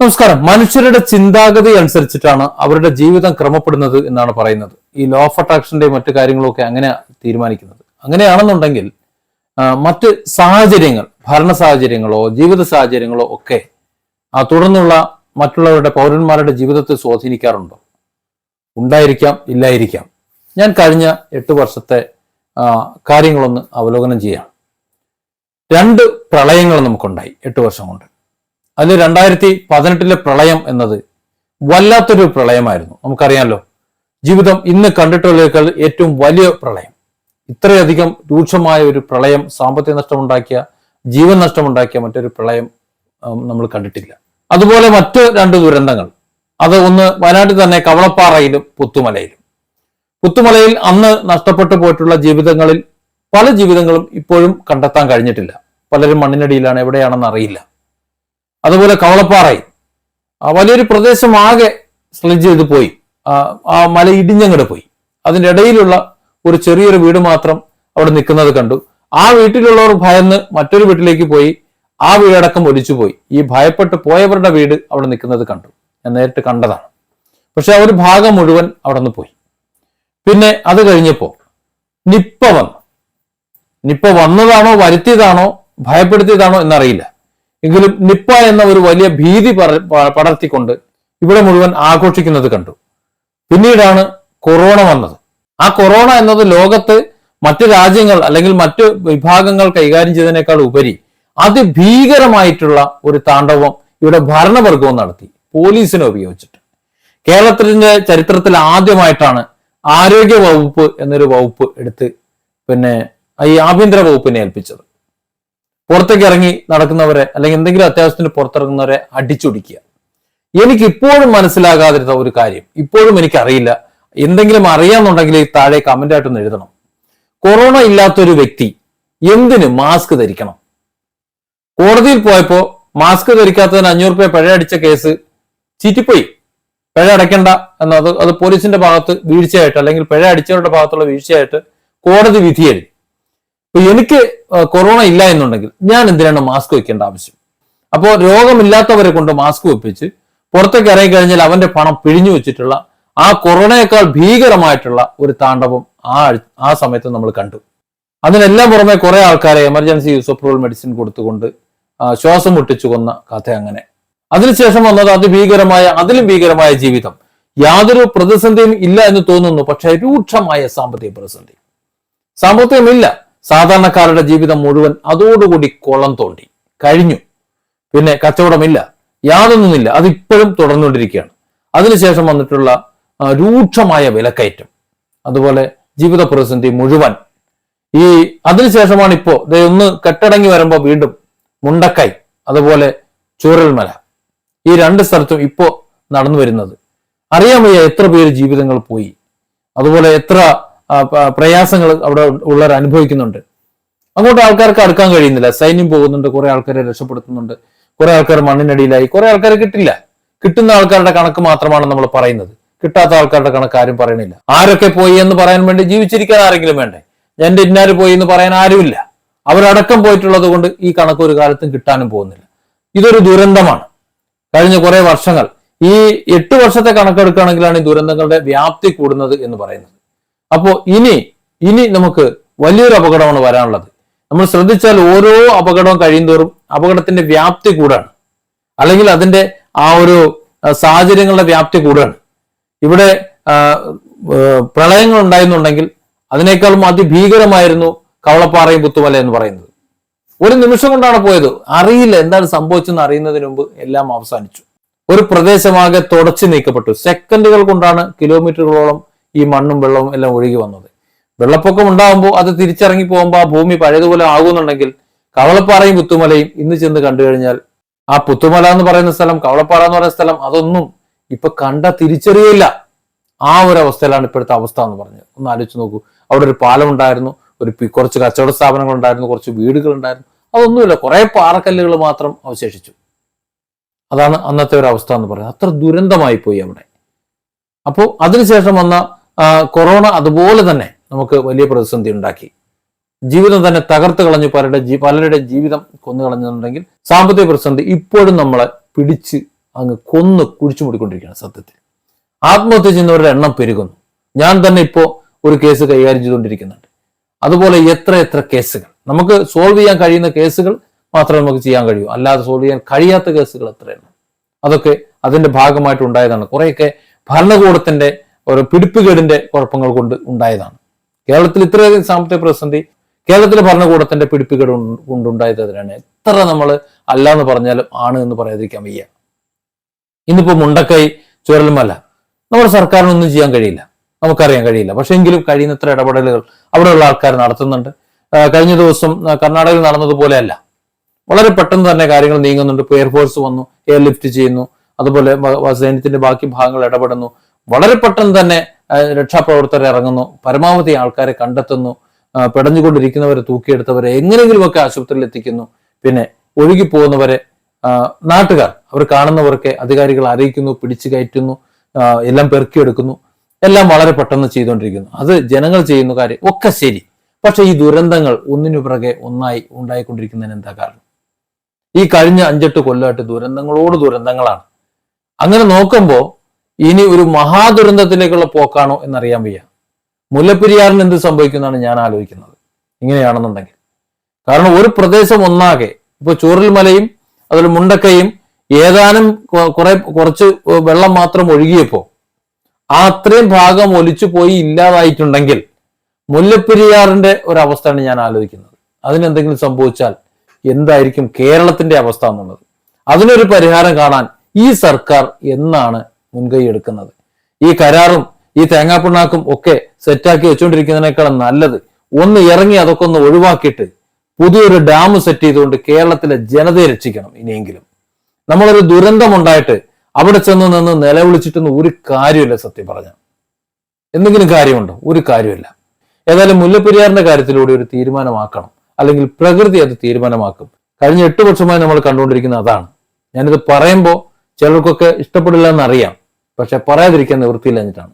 നമസ്കാരം. മനുഷ്യരുടെ ചിന്താഗതി അനുസരിച്ചിട്ടാണ് അവരുടെ ജീവിതം ക്രമപ്പെടുന്നത് എന്നാണ് പറയുന്നത്. ഈ ലോ ഓഫ് അട്രാക്ഷന്റെ മറ്റു കാര്യങ്ങളൊക്കെ അങ്ങനെ തീരുമാനിക്കുന്നത്. അങ്ങനെയാണെന്നുണ്ടെങ്കിൽ മറ്റ് സാഹചര്യങ്ങൾ ഭരണ സാഹചര്യങ്ങളോ ജീവിത സാഹചര്യങ്ങളോ ഒക്കെ ആ തുടർന്നുള്ള മറ്റുള്ളവരുടെ പൗരന്മാരുടെ ജീവിതത്തെ സ്വാധീനിക്കാറുണ്ടോ? ഉണ്ടായിരിക്കാം ഇല്ലായിരിക്കാം. ഞാൻ കഴിഞ്ഞ എട്ട് വർഷത്തെ കാര്യങ്ങളൊന്ന് അവലോകനം ചെയ്യാം രണ്ട് പ്രളയങ്ങൾ നമുക്കുണ്ടായി എട്ട് വർഷം കൊണ്ട്. അതിൽ രണ്ടായിരത്തി പതിനെട്ടിലെ പ്രളയം എന്നത് വല്ലാത്തൊരു പ്രളയമായിരുന്നു. നമുക്കറിയാമല്ലോ ജീവിതം ഇന്ന് കണ്ടിട്ടുള്ളതിനേക്കാൾ ഏറ്റവും വലിയ പ്രളയം. ഇത്രയധികം രൂക്ഷമായ ഒരു പ്രളയം സാമ്പത്തിക നഷ്ടമുണ്ടാക്കിയ ജീവൻ നഷ്ടമുണ്ടാക്കിയ മറ്റൊരു പ്രളയം നമ്മൾ കണ്ടിട്ടില്ല. അതുപോലെ മറ്റ് രണ്ട് ദുരന്തങ്ങൾ. അത് ഒന്ന് വയനാട്ടിൽ തന്നെ കവളപ്പാറയിലും പുത്തുമലയിലും. പുത്തുമലയിൽ അന്ന് നഷ്ടപ്പെട്ടു പോയിട്ടുള്ള ജീവിതങ്ങളിൽ പല ജീവിതങ്ങളും ഇപ്പോഴും കണ്ടെത്താൻ കഴിഞ്ഞിട്ടില്ല. പലരും മണ്ണിനടിയിലാണ് എവിടെയാണെന്ന് അറിയില്ല. അതുപോലെ കവളപ്പാറയിൽ. വലിയൊരു പ്രദേശം ആകെ സ്ലജ് ചെയ്ത് പോയി. ആ, മല ഇടിഞ്ഞങ്ങോട്ട് പോയി. അതിന്റെ ഇടയിലുള്ള ഒരു ചെറിയൊരു വീട് മാത്രം അവിടെ നിൽക്കുന്നത് കണ്ടു. ആ വീട്ടിലുള്ളവർ ഭയന്ന് മറ്റൊരു വീട്ടിലേക്ക് പോയി. ആ വീടടക്കം ഒലിച്ചു പോയി. ഈ ഭയപ്പെട്ട് പോയവരുടെ വീട് അവിടെ നിൽക്കുന്നത് കണ്ടു. ഞാൻ നേരിട്ട് കണ്ടതാണ്. പക്ഷെ ആ ഒരു ഭാഗം മുഴുവൻ അവിടെ നിന്ന് പോയി. പിന്നെ അത് കഴിഞ്ഞപ്പോ നിപ്പ വന്നു. നിപ്പ വന്നതാണോ വരുത്തിയതാണോ ഭയപ്പെടുത്തിയതാണോ എന്നറിയില്ല. എങ്കിലും നിപ്പ എന്ന ഒരു വലിയ ഭീതി പടർത്തിക്കൊണ്ട് ഇവിടെ മുഴുവൻ ആഘോഷിക്കുന്നത് കണ്ടു. പിന്നീടാണ് കൊറോണ വന്നത്. ആ കൊറോണ എന്നത് ലോകത്ത് മറ്റു രാജ്യങ്ങൾ അല്ലെങ്കിൽ മറ്റു വിഭാഗങ്ങൾ കൈകാര്യം ചെയ്തതിനേക്കാൾ ഉപരി അതിഭീകരമായിട്ടുള്ള ഒരു താണ്ഡവം ഇവിടെ ഭരണവർഗവും നടത്തി പോലീസിനെ ഉപയോഗിച്ചിട്ട്. കേരളത്തിന്റെ ചരിത്രത്തിൽ ആദ്യമായിട്ടാണ് ആരോഗ്യ വകുപ്പ് എന്നൊരു വകുപ്പ് എടുത്ത് പിന്നെ ഈ ആഭ്യന്തര വകുപ്പിനെ ഏൽപ്പിച്ചത്. പുറത്തേക്ക് ഇറങ്ങി നടക്കുന്നവരെ അല്ലെങ്കിൽ എന്തെങ്കിലും അത്യാവശ്യത്തിന് പുറത്തിറങ്ങുന്നവരെ അടിച്ചൊടിക്കുക. എനിക്ക് ഇപ്പോഴും മനസ്സിലാകാതിരുന്ന ഒരു കാര്യം. ഇപ്പോഴും എനിക്കറിയില്ല. എന്തെങ്കിലും അറിയാന്നുണ്ടെങ്കിൽ താഴെ കമന്റ് ആയിട്ടൊന്ന് എഴുതണം. കൊറോണ ഇല്ലാത്തൊരു വ്യക്തി എന്തിന് മാസ്ക് ധരിക്കണം? കോടതിയിൽ പോയപ്പോ മാസ്ക് ധരിക്കാത്തതിന് അഞ്ഞൂറ് രൂപ പിഴ അടിച്ച കേസ് ചീറ്റിപ്പോയി. പിഴ അടയ്ക്കണ്ട എന്നത് അത് പോലീസിന്റെ ഭാഗത്ത് വീഴ്ചയായിട്ട് അല്ലെങ്കിൽ പിഴ അടിച്ചവരുടെ ഭാഗത്തുള്ള വീഴ്ചയായിട്ട് കോടതി വിധി എഴുതി അപ്പൊ എനിക്ക് കൊറോണ ഇല്ല എന്നുണ്ടെങ്കിൽ ഞാൻ എന്തിനാണ് മാസ്ക് വെക്കേണ്ട ആവശ്യം? അപ്പോൾ രോഗമില്ലാത്തവരെ കൊണ്ട് മാസ്ക് വെപ്പിച്ച് പുറത്തേക്ക് ഇറങ്ങി കഴിഞ്ഞാൽ അവന്റെ പണം പിഴിഞ്ഞു വെച്ചിട്ടുള്ള ആ കൊറോണയേക്കാൾ ഭീകരമായിട്ടുള്ള ഒരു താണ്ഡവം ആ ആ സമയത്ത് നമ്മൾ കണ്ടു. അതിനെല്ലാം പുറമെ കുറെ ആൾക്കാരെ എമർജൻസി യൂസ് അപ്രൂവൽ മെഡിസിൻ കൊടുത്തുകൊണ്ട് ശ്വാസം മുട്ടിച്ചു കൊന്ന കഥ അങ്ങനെ. അതിനുശേഷം വന്നത് അതിഭീകരമായ അതിലും ഭീകരമായ ജീവിതം. യാതൊരു പ്രതിസന്ധിയും ഇല്ല എന്ന് തോന്നുന്നു പക്ഷേ രൂക്ഷമായ സാമ്പത്തിക പ്രതിസന്ധി. സാമ്പത്തികമില്ല. സാധാരണക്കാരുടെ ജീവിതം മുഴുവൻ അതോടുകൂടി കുളം തോണ്ടി. കഴിഞ്ഞു. പിന്നെ കച്ചവടമില്ല. യാതൊന്നുമില്ല. അതിപ്പോഴും തുടർന്നുകൊണ്ടിരിക്കുകയാണ്. അതിനുശേഷം വന്നിട്ടുള്ള രൂക്ഷമായ വിലക്കയറ്റം. അതുപോലെ ജീവിത പ്രതിസന്ധി മുഴുവൻ. ഈ അതിനുശേഷമാണ് ഇപ്പോ ഒന്ന് കെട്ടടങ്ങി വരുമ്പോൾ വീണ്ടും മുണ്ടക്കൈ അതുപോലെ ചൂരൽമല. ഈ രണ്ട് സ്ഥലത്തും ഇപ്പോ നടന്നു വരുന്നത് അറിയാൻ വയ്യ എത്ര പേര് ജീവിതങ്ങൾ പോയി. അതുപോലെ എത്ര പ്രയാസങ്ങൾ അവിടെ ഉള്ളവർ അനുഭവിക്കുന്നുണ്ട്. അങ്ങോട്ട് ആൾക്കാർക്ക് അടുക്കാൻ കഴിയുന്നില്ല. സൈന്യം പോകുന്നുണ്ട് കുറെ ആൾക്കാരെ രക്ഷപ്പെടുത്തുന്നുണ്ട്. കുറെ ആൾക്കാർ മണ്ണിനടിയിലായി. കുറെ ആൾക്കാരെ കിട്ടില്ല. കിട്ടുന്ന ആൾക്കാരുടെ കണക്ക് മാത്രമാണ് നമ്മൾ പറയുന്നത്. കിട്ടാത്ത ആൾക്കാരുടെ കണക്ക് ആരും പറയണില്ല. ആരൊക്കെ പോയി എന്ന് പറയാൻ വേണ്ടി ജീവിച്ചിരിക്കാൻ ആരെങ്കിലും വേണ്ടേ? എന്റെ ഇന്നാര് പോയി എന്ന് പറയാൻ ആരുമില്ല. അവരടക്കം പോയിട്ടുള്ളത് കൊണ്ട് ഈ കണക്ക് ഒരു കാലത്തും കിട്ടാനും പോകുന്നില്ല. ഇതൊരു ദുരന്തമാണ്. കഴിഞ്ഞ കുറെ വർഷങ്ങൾ. ഈ എട്ട് വർഷത്തെ കണക്കെടുക്കുകയാണെങ്കിലാണ് ഈ ദുരന്തങ്ങളുടെ വ്യാപ്തി കൂടുന്നത് എന്ന് പറയുന്നത്. അപ്പോ ഇനി ഇനി നമുക്ക് വലിയൊരു അപകടമാണ് വരാനുള്ളത്. നമ്മൾ ശ്രദ്ധിച്ചാൽ ഓരോ അപകടവും കഴിയുന്തോറും അപകടത്തിന്റെ വ്യാപ്തി കൂടാണ്. അല്ലെങ്കിൽ അതിന്റെ ആ ഒരു സാഹചര്യങ്ങളുടെ വ്യാപ്തി കൂടാണ്. ഇവിടെ പ്രളയങ്ങൾ ഉണ്ടായിരുന്നുണ്ടെങ്കിൽ അതിനേക്കാളും അതിഭീകരമായിരുന്നു കവളപ്പാറയും പുത്തുമല എന്ന് പറയുന്നത്. ഒരു നിമിഷം കൊണ്ടാണ് പോയത്. അറിയില്ല എന്താണ് സംഭവിച്ചെന്ന് അറിയുന്നതിന് മുമ്പ് എല്ലാം അവസാനിച്ചു. ഒരു പ്രദേശമാകെ തുടച്ചു നീക്കപ്പെട്ടു. സെക്കൻഡുകൾ കൊണ്ടാണ് കിലോമീറ്ററുകളോളം ഈ മണ്ണും വെള്ളവും എല്ലാം ഒഴുകി വന്നത്. വെള്ളപ്പൊക്കം ഉണ്ടാകുമ്പോൾ അത് തിരിച്ചിറങ്ങി പോകുമ്പോൾ ആ ഭൂമി പഴയതുപോലെ ആകുന്നുണ്ടെങ്കിൽ കവളപ്പാറയും പുത്തുമലയും ഇന്ന് ചെന്ന് കണ്ടു കഴിഞ്ഞാൽ ആ പുത്തുമല എന്ന് പറയുന്ന സ്ഥലം കവളപ്പാറ എന്ന് പറയുന്ന സ്ഥലം അതൊന്നും ഇപ്പൊ കണ്ട തിരിച്ചറിയില്ല ആ ഒരു അവസ്ഥയിലാണ് ഇപ്പോഴത്തെ അവസ്ഥ എന്ന് പറഞ്ഞത്. ഒന്ന് ആലോചിച്ച് നോക്കൂ. അവിടെ ഒരു പാലം ഉണ്ടായിരുന്നു ഒരു കുറച്ച് കച്ചവട സ്ഥാപനങ്ങൾ ഉണ്ടായിരുന്നു കുറച്ച് വീടുകൾ ഉണ്ടായിരുന്നു. അതൊന്നുമില്ല. കുറെ പാറക്കല്ലുകൾ മാത്രം അവശേഷിച്ചു. അതാണ് അന്നത്തെ ഒരു അവസ്ഥ എന്ന് പറയുന്നത്. അത്ര ദുരന്തമായി പോയി അവിടെ. അപ്പോൾ അതിനുശേഷം വന്ന കൊറോണ അതുപോലെ തന്നെ നമുക്ക് വലിയ പ്രതിസന്ധി ഉണ്ടാക്കി. ജീവിതം തന്നെ തകർത്ത് കളഞ്ഞു പലരുടെ ജീ- പലരുടെ ജീവിതം കൊന്നു കളഞ്ഞിട്ടുണ്ടെങ്കിൽ സാമ്പത്തിക പ്രതിസന്ധി ഇപ്പോഴും നമ്മളെ പിടിച്ച് അങ്ങ് കൊന്ന് കുഴിച്ചു മൂടിക്കൊണ്ടിരിക്കുകയാണ് സത്യത്തിൽ. ആത്മഹത്യ ചെയ്യുന്നവരുടെ എണ്ണം പെരുകുന്നു. ഞാൻ തന്നെ ഇപ്പോൾ ഒരു കേസ് കൈകാര്യം ചെയ്തുകൊണ്ടിരിക്കുന്നുണ്ട്. അതുപോലെ എത്ര എത്ര കേസുകൾ. നമുക്ക് സോൾവ് ചെയ്യാൻ കഴിയുന്ന കേസുകൾ മാത്രമേ നമുക്ക് ചെയ്യാൻ കഴിയൂ. അല്ലാതെ സോൾവ് ചെയ്യാൻ കഴിയാത്ത കേസുകൾ എത്രയാണ് അതൊക്കെ അതിന്റെ ഭാഗമായിട്ട് ഉണ്ടായതാണ്. കുറെയൊക്കെ ഭരണകൂടത്തിന്റെ ഒരു പിടിപ്പുകേടിന്റെ കുഴപ്പങ്ങൾ കൊണ്ട് ഉണ്ടായതാണ്. കേരളത്തിൽ ഇത്രയധികം സാമ്പത്തിക പ്രതിസന്ധി കേരളത്തിലെ ഭരണകൂടത്തിന്റെ പിടിപ്പുകേട് കൊണ്ട് കൊണ്ടുണ്ടായത് അതിനാണ്. എത്ര നമ്മൾ അല്ല എന്ന് പറഞ്ഞാലും ആണ് എന്ന് പറയാതിരിക്കാൻ വയ്യ. ഇന്നിപ്പോ മുണ്ടക്കൈ ചുരൽമല. നമ്മുടെ സർക്കാരിനൊന്നും ചെയ്യാൻ കഴിയില്ല. നമുക്കറിയാൻ കഴിയില്ല. പക്ഷെ എങ്കിലും കഴിയുന്നത്ര ഇടപെടലുകൾ അവിടെയുള്ള ആൾക്കാർ നടത്തുന്നുണ്ട്. കഴിഞ്ഞ ദിവസം കർണാടകയിൽ നടന്നതുപോലെയല്ല. വളരെ പെട്ടെന്ന് തന്നെ കാര്യങ്ങൾ നീങ്ങുന്നുണ്ട്. ഇപ്പോൾ എയർഫോഴ്സ് വന്നു എയർ ലിഫ്റ്റ് ചെയ്യുന്നു. അതുപോലെ സൈന്യത്തിന്റെ ബാക്കി ഭാഗങ്ങൾ ഇടപെടുന്നു. വളരെ പെട്ടെന്ന് തന്നെ രക്ഷാപ്രവർത്തകർ ഇറങ്ങുന്നു. പരമാവധി ആൾക്കാരെ കണ്ടെത്തുന്നു. പെടഞ്ഞുകൊണ്ടിരിക്കുന്നവരെ തൂക്കിയെടുത്തവരെ എങ്ങനെയെങ്കിലുമൊക്കെ ആശുപത്രിയിൽ എത്തിക്കുന്നു. പിന്നെ ഒഴുകിപ്പോകുന്നവരെ പോകുന്നവരെ നാട്ടുകാർ അവർ കാണുന്നവർക്ക് അധികാരികൾ അറിയിക്കുന്നു പിടിച്ചു കയറ്റുന്നു എല്ലാം പെറുക്കിയെടുക്കുന്നു. എല്ലാം വളരെ പെട്ടെന്ന് ചെയ്തുകൊണ്ടിരിക്കുന്നു. അത് ജനങ്ങൾ ചെയ്യുന്ന കാര്യം ഒക്കെ ശരി. പക്ഷെ ഈ ദുരന്തങ്ങൾ ഒന്നിനു പിറകെ ഒന്നായി ഉണ്ടായിക്കൊണ്ടിരിക്കുന്നതിന് എന്താ കാരണം? ഈ കഴിഞ്ഞ അഞ്ചെട്ട് കൊല്ലമായിട്ട് ദുരന്തങ്ങളോട് ദുരന്തങ്ങളാണ്. അങ്ങനെ നോക്കുമ്പോൾ ഇനി ഒരു മഹാദുരന്തത്തിലേക്കുള്ള പോക്കാണോ എന്നറിയാൻ വയ്യ. മുല്ലപ്പെരിയാറിന് എന്ത് സംഭവിക്കുന്നതാണ് ഞാൻ ആലോചിക്കുന്നത്. ഇങ്ങനെയാണെന്നുണ്ടെങ്കിൽ. കാരണം ഒരു പ്രദേശം ഒന്നാകെ ഇപ്പൊ ചൂരൽമലയും അതുപോലെ മുണ്ടക്കയും ഏതാനും കുറെ കുറച്ച് വെള്ളം മാത്രം ഒഴുകിയപ്പോ ആ അത്രയും ഭാഗം ഒലിച്ചു പോയി ഇല്ലാതായിട്ടുണ്ടെങ്കിൽ മുല്ലപ്പെരിയാറിന്റെ ഒരവസ്ഥയാണ് ഞാൻ ആലോചിക്കുന്നത്. അതിനെന്തെങ്കിലും സംഭവിച്ചാൽ എന്തായിരിക്കും കേരളത്തിന്റെ അവസ്ഥ എന്നുള്ളത്. അതിനൊരു പരിഹാരം കാണാൻ ഈ സർക്കാർ എന്നാണ് മുൻകൈ എടുക്കുന്നത് ഈ കരാറും ഈ തേങ്ങാപ്പിണ്ണാക്കും ഒക്കെ സെറ്റാക്കി വെച്ചുകൊണ്ടിരിക്കുന്നതിനേക്കാളും നല്ലത് ഒന്ന് ഇറങ്ങി അതൊക്കെ ഒന്ന് ഒഴിവാക്കിയിട്ട് പുതിയൊരു ഡാം സെറ്റ് ചെയ്തുകൊണ്ട് കേരളത്തിലെ ജനതയെ രക്ഷിക്കണം ഇനിയെങ്കിലും. നമ്മളൊരു ദുരന്തം ഉണ്ടായിട്ട് അവിടെ ചെന്ന് നിന്ന് നിലവിളിച്ചിട്ടൊന്നും ഒരു കാര്യമില്ല സത്യം പറഞ്ഞ എന്തെങ്കിലും കാര്യമുണ്ടോ? ഒരു കാര്യമില്ല ഏതായാലും മുല്ലപ്പെരിയാറിന്റെ കാര്യത്തിലൂടെ ഒരു തീരുമാനമാക്കണം. അല്ലെങ്കിൽ പ്രകൃതി അത് തീരുമാനമാക്കും. കഴിഞ്ഞ എട്ട് വർഷമായി നമ്മൾ കണ്ടുകൊണ്ടിരിക്കുന്ന അതാണ്. ഞാനിത് പറയുമ്പോൾ ചിലർക്കൊക്കെ ഇഷ്ടപ്പെടില്ല എന്നറിയാം. പക്ഷെ പറയാതിരിക്കാൻ നിവൃത്തിയില്ല എന്നിട്ടാണ്.